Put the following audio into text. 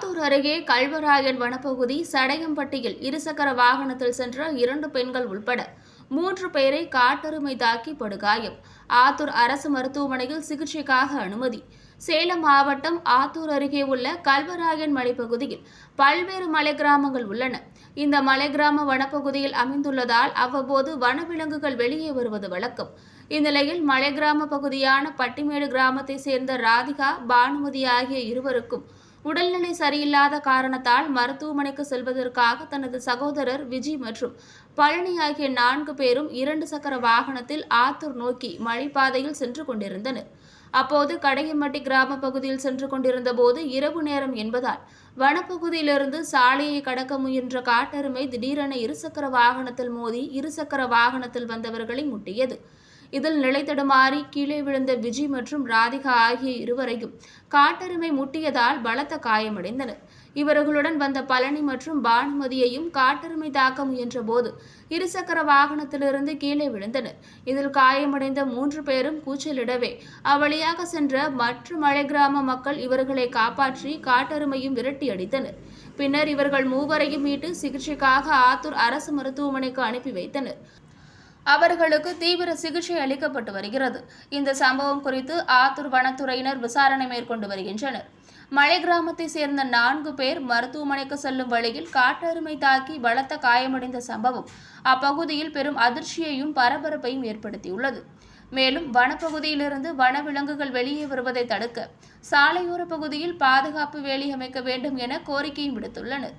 ஆத்தூர் அருகே கல்வராயன் வனப்பகுதி சடையம்பட்டியில் இருசக்கர வாகனத்தில் சென்ற இரண்டு பெண்கள் உள்பட மூன்று பேரை காட்டெருமை தாக்கி படுகாயம். ஆத்தூர் அரசு மருத்துவமனையில் சிகிச்சைக்காக அனுமதி. சேலம் மாவட்டம் ஆத்தூர் அருகே உள்ள கல்வராயன் மலைப்பகுதியில் பல்வேறு மலை கிராமங்கள் உள்ளன. இந்த மலை கிராம வனப்பகுதியில் அமைந்துள்ளதால் அவ்வப்போது வனவிலங்குகள் வெளியே வருவது வழக்கம். இந்நிலையில் மலை கிராம பகுதியான பட்டிமேடு கிராமத்தை சேர்ந்த ராதிகா பானுமதி ஆகிய இருவருக்கும் உடல்நிலை சரியில்லாத காரணத்தால் மருத்துவமனைக்கு செல்வதற்காக தனது சகோதரர் விஜி மற்றும் பழனி ஆகிய நான்கு பேரும் இரண்டு சக்கர வாகனத்தில் ஆத்தூர் நோக்கி மழைப்பாதையில் சென்று கொண்டிருந்தனர். அப்போது கடையம்பட்டி கிராம பகுதியில் சென்று கொண்டிருந்த போது இரவு நேரம் என்பதால் வனப்பகுதியிலிருந்து சாலையை கடக்க முயன்ற காட்டெருமை திடீரென இருசக்கர வாகனத்தில் மோதி இருசக்கர வாகனத்தில் வந்தவர்களை முட்டியது. இதில் நிலைத்தடுமாறி கீழே விழுந்த விஜி மற்றும் ராதிகா ஆகிய இருவரையும் காட்டெருமை முட்டியதால் பலத்த காயமடைந்தனர். இவர்களுடன் வந்த பழனி மற்றும் பானுமதியையும் காட்டெருமை தாக்க முயன்றபோது இருசக்கர வாகனத்திலிருந்து கீழே விழுந்தனர். இதில் காயமடைந்த மூன்று பேரும் கூச்சலிடவே அவ்வழியாக சென்ற மற்ற மலை கிராம மக்கள் இவர்களை காப்பாற்றி காட்டெருமையும் விரட்டி அடித்தனர். பின்னர் இவர்கள் மூவரையும் மீட்டு சிகிச்சைக்காக ஆத்தூர் அரசு மருத்துவமனைக்கு அனுப்பி வைத்தனர். அவர்களுக்கு தீவிர சிகிச்சை அளிக்கப்பட்டு வருகிறது. இந்த சம்பவம் குறித்து ஆத்தூர் வனத்துறையினர் விசாரணை மேற்கொண்டு வருகின்றனர். மலை கிராமத்தை சேர்ந்த நான்கு பேர் மருத்துவமனைக்கு செல்லும் வழியில் காட்டெருமை தாக்கி பலத்த காயமடைந்த சம்பவம் அப்பகுதியில் பெரும் அதிர்ச்சியையும் பரபரப்பையும் ஏற்படுத்தியுள்ளது. மேலும் வனப்பகுதியிலிருந்து வனவிலங்குகள் வெளியே வருவதை தடுக்க சாலையோர பகுதியில் பாதுகாப்பு வேலி அமைக்க வேண்டும் என கோரிக்கையும் விடுத்துள்ளனர்.